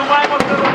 não vai botando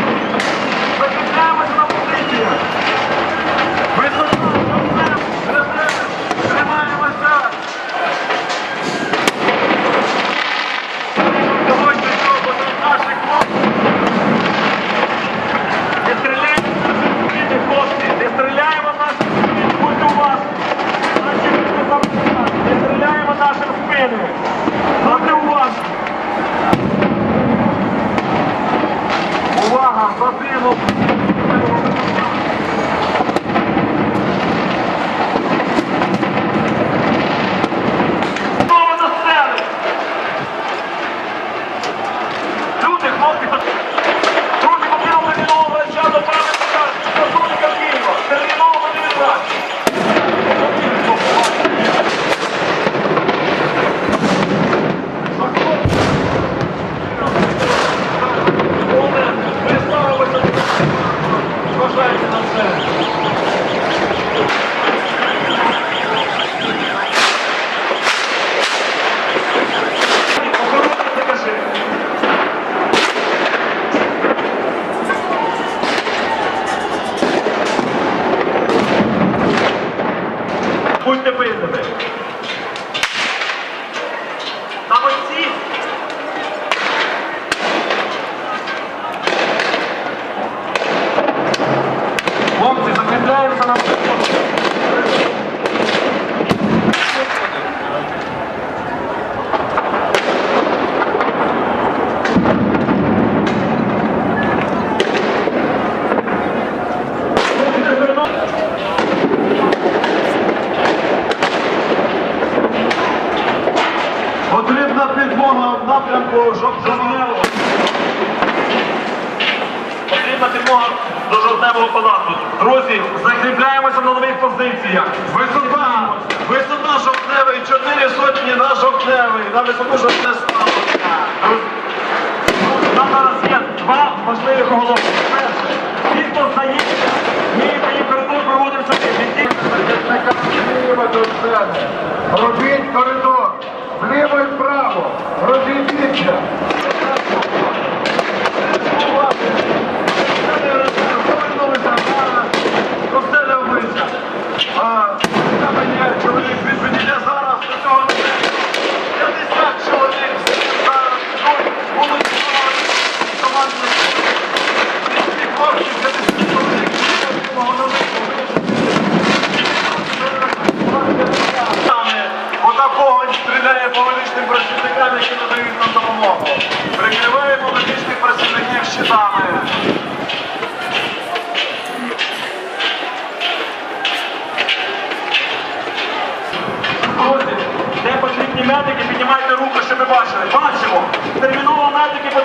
ఉండిపోయింది కాబట్టి напрямку жовтневого. Потрібна підмога до жовтневого палату. Друзі, закріпляємося на нових позиціях. Висота, висота жовтневої, чотири сотні на жовтневий. На висоту жовтне стало. Нам зараз є два важливих оголошення. щоб ви бачили. Бачимо. Терміново медики